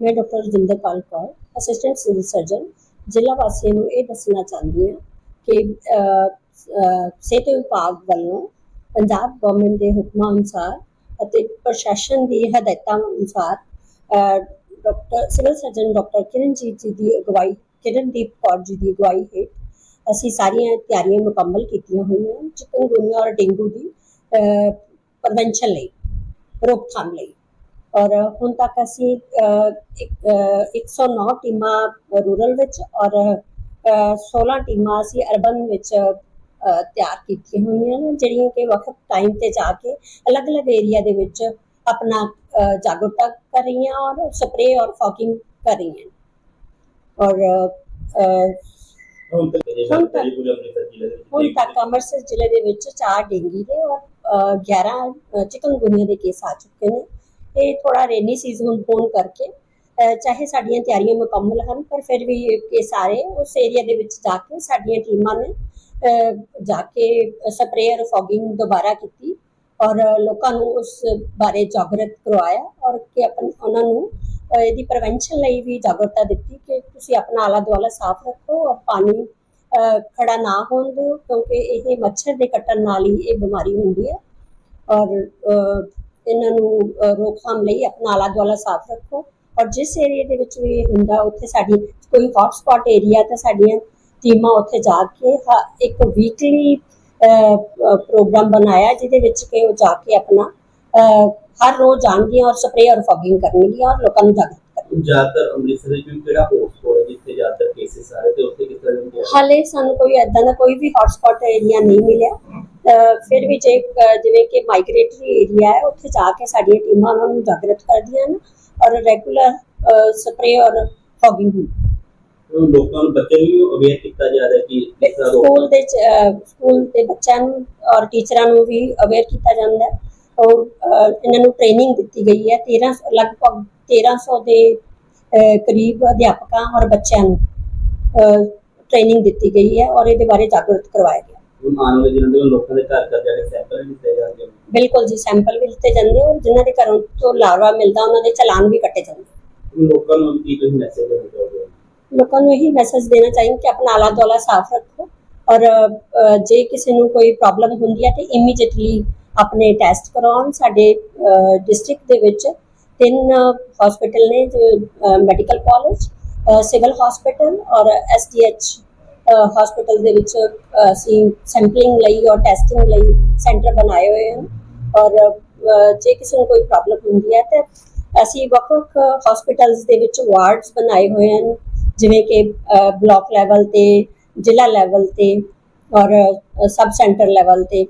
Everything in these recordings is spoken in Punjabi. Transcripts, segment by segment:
ਮੈਂ doctor Rajinderpal Kaur assistant civil surgeon ਜ਼ਿਲ੍ਹਾ ਵਾਸੀਆਂ ਨੂੰ ਇਹ ਦੱਸਣਾ ਚਾਹੁੰਦੀ ਹਾਂ ਕਿ ਸਿਹਤ ਵਿਭਾਗ ਵੱਲੋਂ ਪੰਜਾਬ ਗਵਰਨਮੈਂਟ ਦੇ ਹੁਕਮਾਂ ਅਨੁਸਾਰ ਅਤੇ ਪ੍ਰਸ਼ਾਸਨ ਦੀ ਹਦਾਇਤਾਂ ਅਨੁਸਾਰ doctor civil surgeon doctor Kiranjit ji ਦੀ ਅਗਵਾਈ, ਕਿਰਨਦੀਪ ਕੌਰ ਜੀ ਦੀ ਅਗਵਾਈ ਹੇਠ ਅਸੀਂ ਸਾਰੀਆਂ ਤਿਆਰੀਆਂ ਮੁਕੰਮਲ ਕੀਤੀਆਂ ਹੋਈਆਂ ਹਨ ਚਿਕਨਗੁਨੀਆ ਔਰ ਡੇਂਗੂ ਦੀ ਪ੍ਰੀਵੈਂਸ਼ਨ ਲਈ, ਰੋਕਥਾਮ ਲਈ। ਔਰ ਹੁਣ ਤੱਕ ਅਸੀਂ ਅਹ, ਇੱਕ- ਅਹ, 109 ਟੀਮਾਂ ਰੂਰਲ ਵਿੱਚ ਔਰ ਅਹ, 16 ਟੀਮਾਂ ਅਸੀਂ ਅਰਬਨ ਵਿੱਚ ਤਿਆਰ ਕੀਤੀਆਂ ਹੋਈਆਂ ਨੇ ਜਿਹੜੀਆਂ ਕਿ ਵਕਤ ਟਾਈਮ ਤੇ ਜਾ ਕੇ ਅਲੱਗ-ਅਲੱਗ ਏਰੀਆ ਦੇ ਵਿੱਚ ਆਪਣਾ ਜਾਗਰੂਕਤਾ ਕਰ ਰਹੀਆਂ ਔਰ ਸਪਰੇ ਔਰ ਫੌਕਿੰਗ ਕਰ ਰਹੀਆਂ ਔਰ ਹੁਣ ਤੱਕ ਅੰਮ੍ਰਿਤਸਰ ਜ਼ਿਲ੍ਹੇ ਦੇ ਵਿੱਚ 4 ਡੇਂਗੀ ਦੇ ਔਰ ਅਹ, 11 ਚਿਕਨਗੁਨੀਆ ਦੇ ਕੇਸ ਆ ਚੁੱਕੇ ਨੇ। ਇਹ ਥੋੜਾ ਰੇਨੀ ਸੀਜ਼ਨ ਹੋਣ ਕਰਕੇ ਚਾਹੇ ਸਾਡੀਆਂ ਤਿਆਰੀਆਂ ਮੁਕੰਮਲ ਹਨ, ਪਰ ਫਿਰ ਵੀ ਇਹ ਕੇਸ ਉਸ ਏਰੀਆ ਦੇ ਵਿੱਚ ਜਾ ਕੇ ਸਾਡੀਆਂ ਟੀਮਾਂ ਨੇ ਜਾ ਕੇ ਸਪਰੇਅ ਔਰ ਫੌਗਿੰਗ ਦੁਬਾਰਾ ਕੀਤੀ ਔਰ ਲੋਕਾਂ ਨੂੰ ਉਸ ਬਾਰੇ ਜਾਗਰਤ ਕਰਵਾਇਆ ਔਰ ਕਿ ਆਪਣ ਉਹਨਾਂ ਨੂੰ ਇਹਦੀ ਪ੍ਰੀਵੈਂਸ਼ਨ ਲਈ ਵੀ ਜਾਗਰੂਕਤਾ ਦਿੱਤੀ ਕਿ ਤੁਸੀਂ ਆਪਣਾ ਆਲਾ ਦੁਆਲਾ ਸਾਫ਼ ਰੱਖੋ ਔਰ ਪਾਣੀ ਖੜਾ ਨਾ ਹੋਣ ਦਿਓ ਕਿਉਂਕਿ ਇਹ ਮੱਛਰ ਦੇ ਕੱਟਣ ਨਾਲ ਹੀ ਇਹ ਬਿਮਾਰੀ ਹੁੰਦੀ ਹੈ ਔਰ ਇਹਨਾਂ ਨੂੰ ਰੋਕਥਾਮ ਲਈ ਆਪਣਾ ਆਲਾ ਦੁਆਲਾ ਸਾਫ਼ ਰੱਖੋ। ਔਰ ਜਿਸ ਏਰੀਆ ਦੇ ਵਿੱਚ ਵੀ ਹੁੰਦਾ ਉੱਥੇ ਸਾਡੀ ਕੋਈ ਹੌਟ ਸਪੌਟ ਏਰੀਆ ਤਾਂ ਸਾਡੀਆਂ ਟੀਮਾਂ ਉੱਥੇ ਜਾ ਕੇ ਇੱਕ ਵੀਕਲੀ ਪ੍ਰੋਗਰਾਮ ਬਣਾਇਆ ਜਿਹਦੇ ਵਿੱਚ ਕਿ ਉਹ ਜਾ ਕੇ ਆਪਣਾ ਹਰ ਰੋਜ਼ ਜਾਣਗੀਆਂ ਔਰ ਸਪਰੇ ਔਰ ਫੌਗਿੰਗ ਕਰਨਗੀਆਂ ਔਰ ਲੋਕਾਂ ਨੂੰ ਜਾਗਰੂਕ ਕਰਨਗੀਆਂ। ਜ਼ਿਆਦਾਤਰ ਅੰਮ੍ਰਿਤਸਰ ਵਿੱਚ ਵੀ ਕਿਹੜਾ ਹੌਟਸਪੌਟ ਹੈ ਜਿੱਥੇ ਜ਼ਿਆਦਾਤਰ ਕੇਸਿਸ ਆ ਰਹੇ ਤੇ ਉੱਥੇ ਕਿਸ ਤਰ੍ਹਾਂ ਦੇ ਹਾਲੇ ਸਾਨੂੰ ਕੋਈ ਐਦਾਂ ਦਾ ਕੋਈ ਵੀ ਹੌਟਸਪੌਟ ਏਰੀਆ ਨਹੀਂ ਮਿਲਿਆ। ਫਿਰ ਵੀ ਜੇ ਜਿਵੇਂ ਕਿ ਮਾਈਗ੍ਰੇਟਰੀ ਏਰੀਆ ਹੈ ਉੱਥੇ ਜਾ ਕੇ ਸਾਡੀਆਂ ਟੀਮਾਂ ਉਹਨਾਂ ਨੂੰ ਜਾਗਰਤ ਕਰਦੀਆਂ ਨੇ ਔਰ ਰੈਗੂਲਰ ਸਪਰੇ ਔਰ ਫੌਗਿੰਗ ਹੁੰਦੀ ਲੋਕਾਂ ਨੂੰ ਬੱਚਿਆਂ ਨੂੰ ਅਵੇਅਰ ਕੀਤਾ ਜਾ ਰਿਹਾ ਕਿ ਕਿਸ ਤਰ੍ਹਾਂ ਰੋਕ ਸਕੂਲ ਦੇ ਚ- ਅਹ ਸਕੂਲ ਦੇ ਬੱਚਿਆਂ ਨੂੰ ਔਰ ਟੀਚਰਾਂ ਨੂੰ ਵੀ ਅਵੇਅਰ ਕੀਤਾ ਜਾਂਦਾ ਹੈ। ਔਰ ਇਹਨਾਂ ਨੂੰ ਟ੍ਰੇਨਿੰਗ ਦਿੱਤੀ ਗਈ ਹੈ 13 ਲਗਭਗ 1300 ਦੇ ਕਰੀਬ ਅਧਿਆਪਕਾਂ ਔਰ ਬੱਚਿਆਂ ਨੂੰ ਟ੍ਰੇਨਿੰਗ ਦਿੱਤੀ ਗਈ ਹੈ ਔਰ ਇਹਦੇ ਬਾਰੇ ਜਾਗਰੂਕ ਕਰਵਾਇਆ ਗਿਆ। ਹੁਣ ਆਉਣ ਵਾਲੇ ਦਿਨਾਂ ਦੇ ਵਿੱਚ ਲੋਕਾਂ ਦੇ ਘਰ ਘਰ ਜਾ ਕੇ ਸੈਂਪਲ ਵੀ ਦਿੱਤੇ ਜਾਣਗੇ ਬਿਲਕੁਲ ਜੀ ਸੈਂਪਲ ਵੀ ਲਿੱਤੇ ਜਾਂਦੇ ਔਰ ਜਿਨ੍ਹਾਂ ਦੇ ਘਰੋਂ ਤੋਂ ਲਾਰਵਾ ਮਿਲਦਾ ਉਹਨਾਂ ਦੇ ਚਲਾਨ ਵੀ ਕੱਟੇ ਜਾਂਦੇ ਹੁਣ ਲੋਕਾਂ ਨੂੰ ਕੀ ਤੁਸੀਂ ਮੈਸੇਜ ਦੇਣਾ ਚਾਹੋਗੇ? ਲੋਕਾਂ ਨੂੰ ਇਹੀ ਮੈਸੇਜ ਦੇਣਾ ਚਾਹੀਦਾ ਕਿ ਆਪਣਾ ਆਲਾ ਦੁਆਲਾ ਸਾਫ਼ ਰੱਖੋ ਔਰ ਅ, ਜੇ ਕਿਸੇ ਨੂੰ ਕੋਈ ਪ੍ਰੋਬਲਮ ਹੁੰਦੀ ਹੈ ਤੇ ਇਮੀਡੀਏਟਲੀ ਆਪਣੇ ਟੈਸਟ ਕਰਾਉਣ ਸਾਡੇ ਡਿਸਟ੍ਰਿਕਟ ਦੇ ਵਿੱਚ ਤਿੰਨ ਹਸਪੀਟਲ ਨੇ ਜੋ ਮੈਡੀਕਲ ਕਾਲਜ ਸਿਵਲ ਹਸਪੀਟਲ ਔਰ ਐਸਡੀਐਚ ਹਸਪੀਟਲ ਦੇ ਵਿੱਚ ਅਸੀਂ ਸੈਂਪਲਿੰਗ ਲਈ ਔਰ ਟੈਸਟਿੰਗ ਲਈ ਸੈਂਟਰ ਬਣਾਏ ਹੋਏ ਹਨ। ਔਰ ਜੇ ਕਿਸੇ ਨੂੰ ਕੋਈ ਪ੍ਰੋਬਲਮ ਹੁੰਦੀ ਹੈ ਤਾਂ ਅਸੀਂ ਵੱਖ-ਵੱਖ ਹਸਪੀਟਲਸ ਦੇ ਵਿੱਚ ਵਾਰਡਸ ਬਣਾਏ ਹੋਏ ਹਨ। ਜਿਵੇਂ ਕਿ ਬਲਾਕ ਲੈਵਲ ਤੇ, ਜ਼ਿਲ੍ਹਾ ਲੈਵਲ ਤੇ ਔਰ ਸਬ ਸੈਂਟਰ ਲੈਵਲ ਤੇ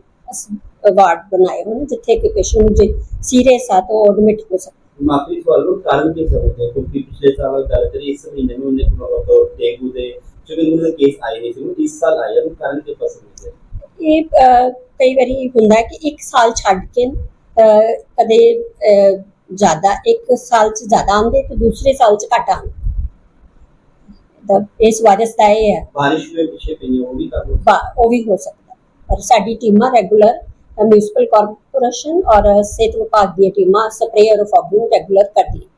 ਵਾਰਡ ਬਣਾਏ ਹੋਏ ਨੇ ਜਿੱਥੇ ਕਿ ਪੇਸ਼ੈਂਟ ਨੂੰ ਜੇ ਸੀਰੀਅਸ ਆ ਤਾਂ ਐਡਮਿਟ ਹੋ ਸਕਦਾ। ਮਾਪੀ ਸਵਾਲ ਨੂੰ ਕਾਰਨ ਕੀ ਸਮਝਦੇ ਕਿਉਂਕਿ ਪਿਛਲੇ ਸਾਲ ਗੱਲ ਕਰੀ ਇਸ ਮਹੀਨੇ ਨੂੰ ਉਹਨੇ ਕੋਲ ਦੇਖੂ ਦੇ ਚਿਕਨਗੁਨੀਆ ਦੇ ਕੇਸ ਆਏ ਸੀ ਹੁਣ ਇਸ ਸਾਲ ਆਏ ਹਨ ਕਾਰਨ ਕੀ ਪਸੰਦ ਹੈ ਇਹ ਕਈ ਵਾਰੀ ਹੁੰਦਾ ਕਿ ਇੱਕ ਸਾਲ ਛੱਡ ਕੇ ਕਦੇ ਜ਼ਿਆਦਾ ਇੱਕ ਸਾਲ ਚ ਜ਼ਿਆਦਾ ਆਉਂਦੇ ਤੇ ਦੂਸਰੇ ਸਾਲ ਚ ਘੱਟ ਆਉਂਦੇ। ਤਾਂ ਇਸ ਵਾਇਰਸ ਦਾ ਇਹ ਹੈ ਬਾਰਿਸ਼ ਦੇ ਪਿੱਛੇ ਪਈ ਉਹ ਵੀ ਕਾਰਨ ਬਾ- ਉਹ ਵੀ ਹੋ ਸਕਦਾ। ਪਰ ਸਾਡੀ ਟੀਮਾਂ ਰੈਗੂਲਰ ਮਿਊਨਿਸਪਲ ਕਾਰਪੋਰੇਸ਼ਨ ਔਰ ਸਿਹਤ ਵਿਭਾਗ ਦੀਆਂ ਟੀਮਾਂ ਸਪਰੇ ਔਰ ਫੌਗਿੰਗ ਰੈਗੂਲਰ ਕਰਦੀਆਂ।